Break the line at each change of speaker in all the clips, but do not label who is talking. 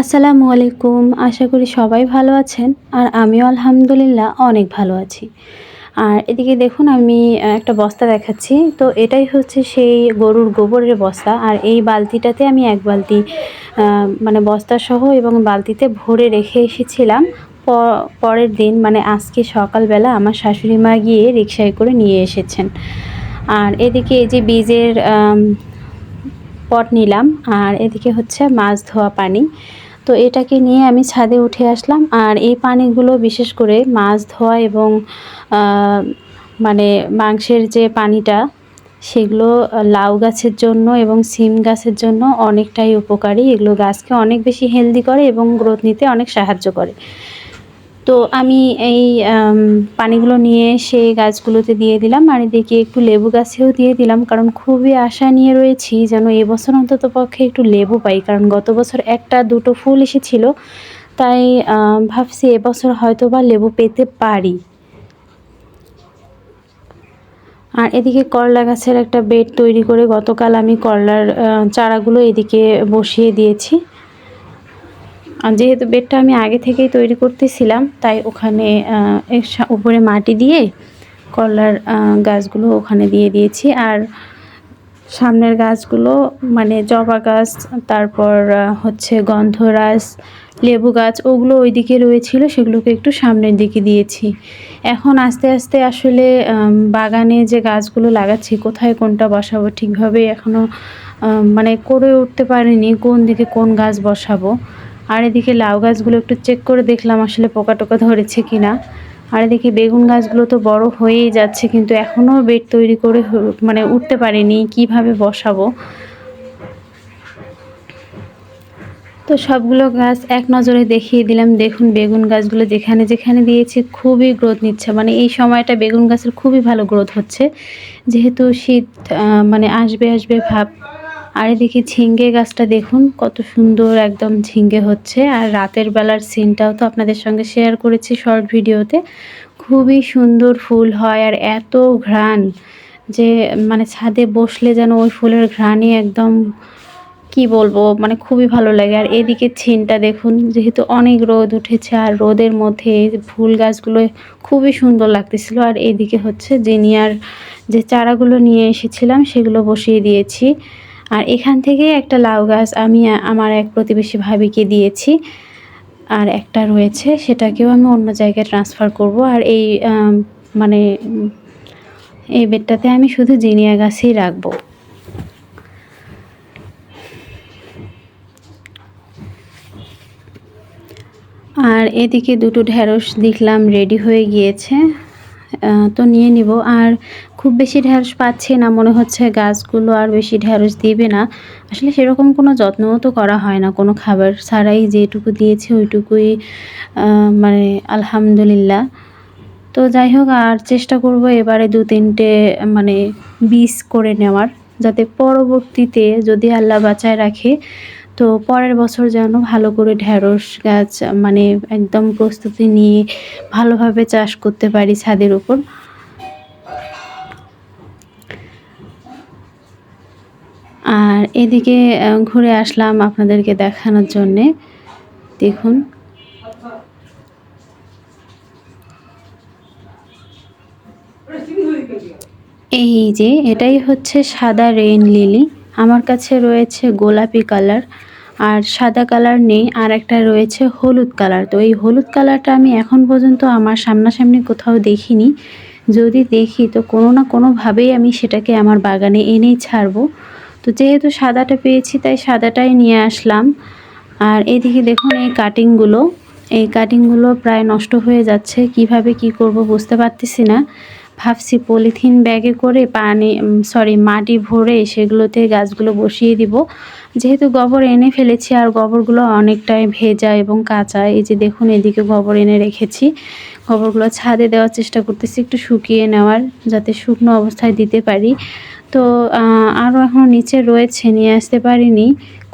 আসসালামু আলাইকুম। আশা করি সবাই ভালো আছেন। আর আমিও আলহামদুলিল্লাহ অনেক ভালো আছি। আর এদিকে দেখুন, আমি একটা বস্তা দেখাচ্ছি। তো এটাই হচ্ছে সেই গরুর গোবরের বস্তা। আর এই বালতিটাতে আমি এক বালতি মানে বস্তা সহ এবং বালতিতে ভরে রেখে এসেছিলাম। পরের দিন মানে আজকে সকালবেলা আমার শাশুড়ি মা গিয়ে রিক্সায় করে নিয়ে এসেছেন। আর এদিকে এই যে বীজের পট নিলাম। আর এদিকে হচ্ছে মাছ ধোয়া পানি। তো এটাকে নিয়ে আমি ছাদে উঠে আসলাম। আর এই পানিগুলো বিশেষ করে মাছ ধোয়া এবং মানে মাংসের যে পানিটা, সেগুলো লাউ গাছের জন্য এবং সিম গাছের জন্য অনেকটাই উপকারী। এগুলো গাছকে অনেক বেশি হেলদি করে এবং গ্রোথ নিতে অনেক সাহায্য করে। তো আমি এই পানিগুলো নিয়ে সেই গাছগুলোতে দিয়ে দিলাম আর এদিকে একটু লেবু গাছেও দিয়ে দিলাম কারণ খুবই আশা নিয়ে রয়েছি যেন এবছর অন্তত পক্ষে একটু লেবু পাই কারণ গত বছর একটা দুটো ফুল এসেছিল। তাই ভাবছি এবছর হয়তো বা লেবু পেতে পারি। আর এদিকে করলা গাছের একটা বেড তৈরি করে গতকাল আমি করলার চারাগুলো এদিকে বসিয়ে দিয়েছি। যেহেতু বেডটা আমি আগে থেকেই তৈরি করতেছিলাম, তাই ওখানে উপরে মাটি দিয়ে করলার গাছগুলো ওখানে দিয়ে দিয়েছি। আর সামনের গাছগুলো মানে জবা গাছ, তারপর হচ্ছে গন্ধরাজ, লেবু গাছ, ওগুলো ওই দিকে রয়েছিল, সেগুলোকে একটু সামনের দিকে দিয়েছি। এখন আস্তে আস্তে আসলে বাগানে যে গাছগুলো লাগাচ্ছি, কোথায় কোনটা বসাবো ঠিকভাবে এখনও মানে করে উঠতে পারিনি, কোন দিকে কোন গাছ বসাবো। আর এদিকে লাউ গাছগুলো একটু চেক করে দেখলাম আসলে পোকা টোকা ধরেছে কি না আর এদিকে বেগুন গাছগুলো তো বড় হয়েই যাচ্ছে, কিন্তু এখনও বেড তৈরি করে মানে উঠতে পারিনি, কীভাবে বসাবো? তো সবগুলো গাছ এক নজরে দেখিয়ে দিলাম। দেখুন, বেগুন গাছগুলো যেখানে যেখানে দিয়েছি খুবই গ্রোথ নিচ্ছে। মানে এই সময়টা বেগুন গাছের খুবই ভালো গ্রোথ হচ্ছে। যেহেতু শীত মানে আসবে আসবে ভাব আর এদিকে ঝিঙ্গে গাছটা দেখুন, কত সুন্দর একদম ঝিঙ্গে হচ্ছে। আর রাতের বেলার সিনটাও তো আপনাদের সঙ্গে শেয়ার করেছি শর্ট ভিডিওতে খুবই সুন্দর ফুল হয় আর এত ঘ্রাণ যে মানে ছাদে বসলে যেন ওই ফুলের ঘ্রাণই একদম কি বলব মানে খুবই ভালো লাগে। আর এদিকে ছিনটা দেখুন, যেহেতু অনেক রোদ উঠেছে আর রোদের মধ্যে ফুল গাছগুলো খুবই সুন্দর লাগতেছিল। আর এদিকে হচ্ছে জিনিয়ার যে চারাগুলো নিয়ে এসেছিলাম, সেগুলো বসিয়ে দিয়েছি। আর এখান থেকে একটা লাউ গাছ আমি আমার এক প্রতিবেশী ভাবিকে দিয়েছি। আর একটা রয়েছে, সেটাকেও আমি অন্য জায়গায় ট্রান্সফার করব। আর এই মানে এই বেডটাতে আমি শুধু জিনিয়া গাছই রাখব। আর এদিকে দুটো ঢ্যাঁড়স দেখলাম রেডি হয়ে গিয়েছে। তো নিয়ে নিব। আর খুব বেশি ঢ্যাঁড়স পাচ্ছে না, মনে হচ্ছে গাছগুলো আর বেশি ঢ্যাঁড়স দিবে না। আসলে সেরকম কোনো যত্নও তো করা হয় না কোনো খাবার ছাড়াই, যেটুকু দিয়েছে ওইটুকুই মানে আলহামদুলিল্লাহ। তো যাই হোক, আর চেষ্টা করব এবারে দু তিনটে মানে বীজ করে নেওয়ার, যাতে পরবর্তীতে যদি আল্লাহ বাঁচায় রাখে তো পরের বছর যেন ভালো করে ঢ্যাঁড়স গাছ মানে একদম প্রস্তুতি নিয়ে ভালোভাবে চাষ করতে পারি ছাদের উপর। আর এদিকে ঘুরে আসলাম আপনাদেরকে দেখানোর জন্যে। দেখুন। এই যে, এটাই হচ্ছে সাদা রেইন লিলি। আমার কাছে রয়েছে গোলাপি কালার আর সাদা কালার নেই, আর একটা রয়েছে হলুদ কালার। তো এই হলুদ কালারটা আমি এখন পর্যন্ত আমার সামনাসামনি কোথাও দেখিনি। যদি দেখি, তো কোনো না কোনোভাবেই আমি সেটাকে আমার বাগানে এনেই ছাড়বো। তো যেহেতু সাদাটা পেয়েছি, তাই সাদাটাই নিয়ে আসলাম। আর এদিকে দেখুন এই কাটিংগুলো। এই কাটিংগুলো প্রায় নষ্ট হয়ে যাচ্ছে। কীভাবে কি করব বুঝতে পারতেছি না। ভাবছি পলিথিন ব্যাগে করে পানি সরি মাটি ভরে সেগুলোতে গাছগুলো বসিয়ে দিব। যেহেতু গোবর এনে ফেলেছি আর গোবরগুলো অনেকটাই ভেজা এবং কাঁচা, এই যে দেখুন এদিকে গোবর এনে রেখেছি। গোবরগুলো ছাদে দেওয়ার চেষ্টা করতেছি একটু শুকিয়ে নেওয়ার, যাতে শুকনো অবস্থায় দিতে পারি। তো আরও এখনও নিচে রয়েছে, নিয়ে আসতে পারিনি।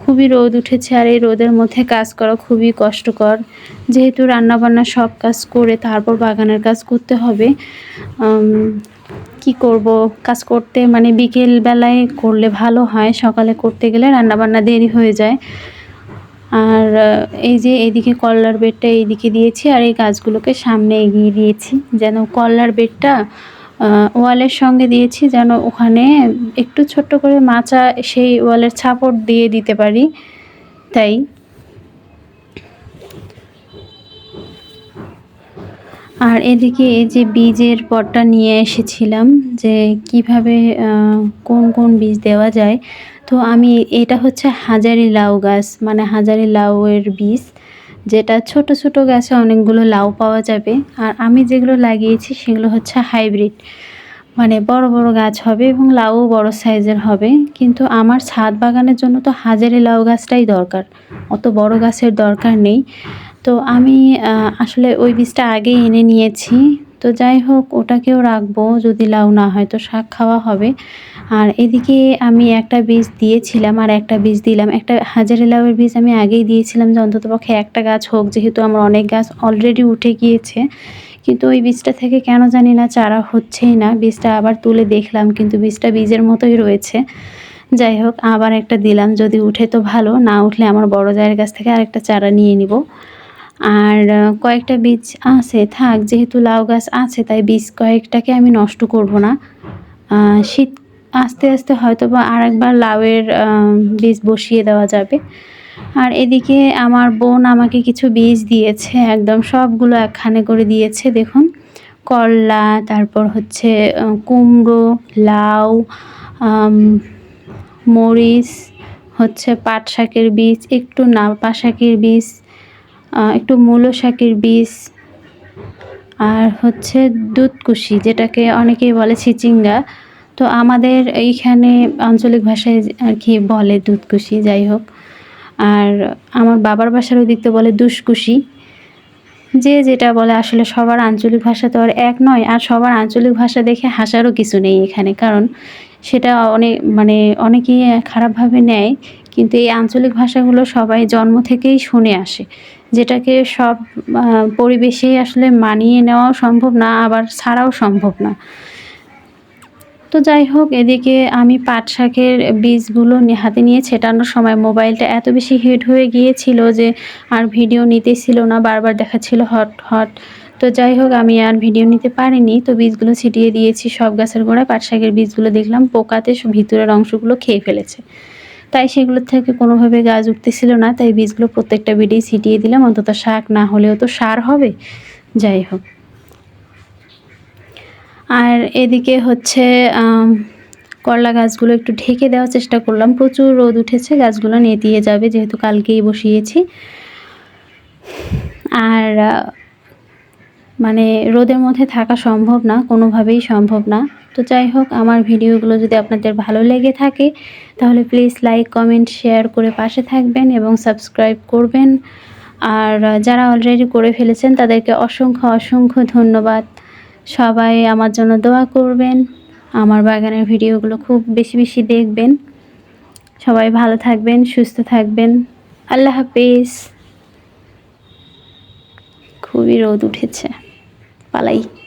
খুবই রোদ উঠেছে আর এই রোদের মধ্যে কাজ করা খুবই কষ্টকর। যেহেতু রান্নাবান্না সব কাজ করে তারপর বাগানের কাজ করতে হবে কি করব? কাজ করতে মানে বিকেল বেলায় করলে ভালো হয়, সকালে করতে গেলে রান্নাবান্না দেরি হয়ে যায়। আর এই যে এইদিকে কল্লার বেডটা এইদিকে দিয়েছি আর এই গাছগুলোকে সামনে এগিয়ে দিয়েছি। যেন কল্লার বেডটা ওয়ালের সঙ্গে দিয়েছি যেন ওখানে একটু ছোট্ট করে মাচা সেই ওয়ালের ছাপড় দিয়ে দিতে পারি। তাই আর এদিকে এই যে বীজের পটটা নিয়ে এসেছিলাম যে কীভাবে কোন কোন বীজ দেওয়া যায়। তো আমি, এটা হচ্ছে হাজারি লাউ গাছ মানে হাজারি লাউয়ের বীজ, যেটা ছোট ছোট গাছে অনেকগুলো লাউ পাওয়া যাবে। আর আমি যেগুলো লাগিয়েছি সেগুলো হচ্ছে হাইব্রিড মানে বড় বড় গাছ হবে এবং লাউ বড় সাইজের হবে। কিন্তু আমার ছাদ বাগানের জন্য তো হাজারি লাউ গাছটাই দরকার, অত বড় গাছের দরকার নেই। তো আমি আসলে ওই বীজটা আগেই এনে নিয়েছি। তো যাই হোক, ওটাকেও রাখব যদি লাউ না হয়, তো শাক খাওয়া হবে। আর এদিকে আমি একটা বীজ দিয়েছিলাম আর একটা বীজ দিলাম। একটা হাজারি লাউয়ের বীজ আমি আগেই দিয়েছিলাম যে অন্ততপক্ষে একটা গাছ হোক, যেহেতু আমার অনেক গাছ অলরেডি উঠে গিয়েছে। কিন্তু ওই বীজটা থেকে কেন জানি না চারা হচ্ছেই না। বীজটা আবার তুলে দেখলাম, কিন্তু বীজটা বীজের মতোই রয়েছে। যাই হোক, আবার একটা দিলাম, যদি উঠে তো ভালো, না উঠলে আমার বড় জায়ের কাছ থেকে আরেকটা চারা নিয়ে নিব। আর কয়েকটা বীজ আছে, থাক, যেহেতু লাউ গাছ আছে, তাই বীজ কয়েকটাকে আমি নষ্ট করব না। শীত, আস্তে আস্তে হয়তো বা আর একবার লাউয়ের বীজ বসিয়ে দেওয়া যাবে। আর এদিকে আমার বোন আমাকে কিছু বীজ দিয়েছে, একদম সবগুলো একখানে করে দিয়েছে, দেখুন। করলা, তারপর হচ্ছে কুমড়ো, লাউ মরিচ, হচ্ছে পাট শাকের বীজ, একটু নাপা শাকের বীজ একটু মূলো শাকের বীজ আর হচ্ছে দুধকুশি যেটাকে অনেকেই বলে চিচিঙ্গা তো আমাদের এইখানে আঞ্চলিক ভাষায় আর কি বলে দুধকুশি যাই হোক। আর আমার বাবার বাসার ওই দিকতে বলে দুষ্কুশি যে যেটা বলে, আসলে সবার আঞ্চলিক ভাষা তো আর এক নয়, আর সবার আঞ্চলিক ভাষা দেখে হাসারও কিছু নেই এখানে, কারণ সেটা অনেক মানে অনেকেই খারাপভাবে নেয়, কিন্তু এই আঞ্চলিক ভাষাগুলো সবাই জন্ম থেকেই শুনে আসে। যেটাকে সব আহ, পরিবেশেই আসলে মানিয়ে নেওয়াও সম্ভব না আবার ছাড়াও সম্ভব না। তো যাই হোক এদিকে আমি পাট শাকের বীজগুলো হাতে নিয়ে ছেটানোর সময় মোবাইলটা এত বেশি হিট হয়ে গিয়েছিল যে আর ভিডিও নিতেছিল না বারবার দেখাচ্ছিল হট হট। তো যাই হোক আমি আর ভিডিও নিতে পারিনি তো বীজগুলো ছিটিয়ে দিয়েছি সব গাছের গোড়ায় পাট শাকের বীজগুলো দেখলাম পোকাতে ভিতরের অংশগুলো খেয়ে ফেলেছে। তাই সেগুলোর থেকে কোনোভাবে গাছ উঠতেছিল না, তাই বীজগুলো প্রত্যেকটা বিডেই ছিটিয়ে দিলাম, অন্তত শাক না হলেও তো সার হবে। যাই হোক। আর এদিকে হচ্ছে করলা গাছগুলো একটু ঢেকে দেওয়ার চেষ্টা করলাম। প্রচুর রোদ উঠেছে, গাছগুলো নেতিয়ে যাবে, যেহেতু কালকেই বসিয়েছি। আর মানে রোদের মধ্যে থাকা সম্ভব না, কোনোভাবেই সম্ভব না। তো যাই হোক, আমার ভিডিওগুলো যদি আপনাদের ভালো লেগে থাকে, তাহলে প্লিজ লাইক কমেন্ট শেয়ার করে পাশে থাকবেন এবং সাবস্ক্রাইব করবেন। আর যারা অলরেডি করে ফেলেছেন, তাদেরকে অসংখ্য অসংখ্য ধন্যবাদ। সবাই আমার জন্য দোয়া করবেন। আমার বাগানের ভিডিওগুলো খুব বেশি বেশি দেখবেন। সবাই ভালো থাকবেন, সুস্থ থাকবেন। আল্লাহ হাফিজ। খুবই রোদ উঠেছে। পালাই।